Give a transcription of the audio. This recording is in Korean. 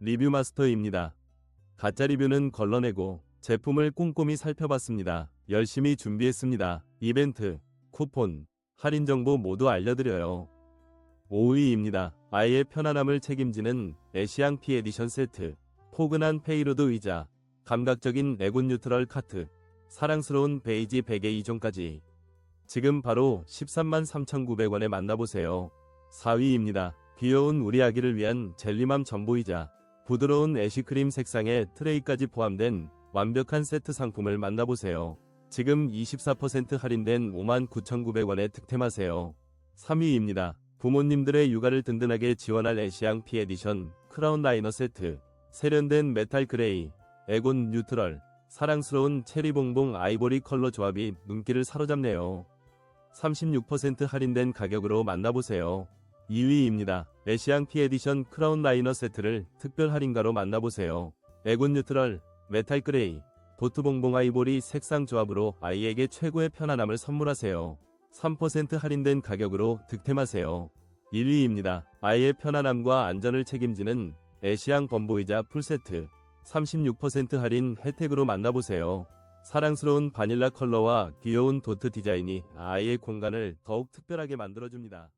리뷰 마스터입니다. 가짜 리뷰는 걸러내고 제품을 꼼꼼히 살펴봤습니다. 열심히 준비했습니다. 이벤트, 쿠폰, 할인 정보 모두 알려드려요. 5위입니다. 아이의 편안함을 책임지는 에시앙 피 에디션 세트, 포근한 페이로드 의자, 감각적인 레곤 뉴트럴 카트, 사랑스러운 베이지 베개 2종까지 지금 바로 13만 3,900원에 만나보세요. 4위입니다. 귀여운 우리 아기를 위한 젤리맘 전보이자 부드러운 애쉬크림 색상의 트레이까지 포함된 완벽한 세트 상품을 만나보세요. 지금 24% 할인된 59,900원에 득템하세요. 3위입니다. 부모님들의 육아를 든든하게 지원할 애쉬앙 피 에디션 크라운 라이너 세트 세련된 메탈 그레이 에곤 뉴트럴 사랑스러운 체리봉봉 아이보리 컬러 조합이 눈길을 사로잡네요. 36% 할인된 가격으로 만나보세요. 2위입니다. 애쉬앙 피 에디션 크라운 라이너 세트를 특별 할인가로 만나보세요. 에곤 뉴트럴, 메탈 그레이, 도트봉봉 아이보리 색상 조합으로 아이에게 최고의 편안함을 선물하세요. 3% 할인된 가격으로 득템하세요. 1위입니다. 아이의 편안함과 안전을 책임지는 애쉬앙 범보이자 풀세트 36% 할인 혜택으로 만나보세요. 사랑스러운 바닐라 컬러와 귀여운 도트 디자인이 아이의 공간을 더욱 특별하게 만들어줍니다.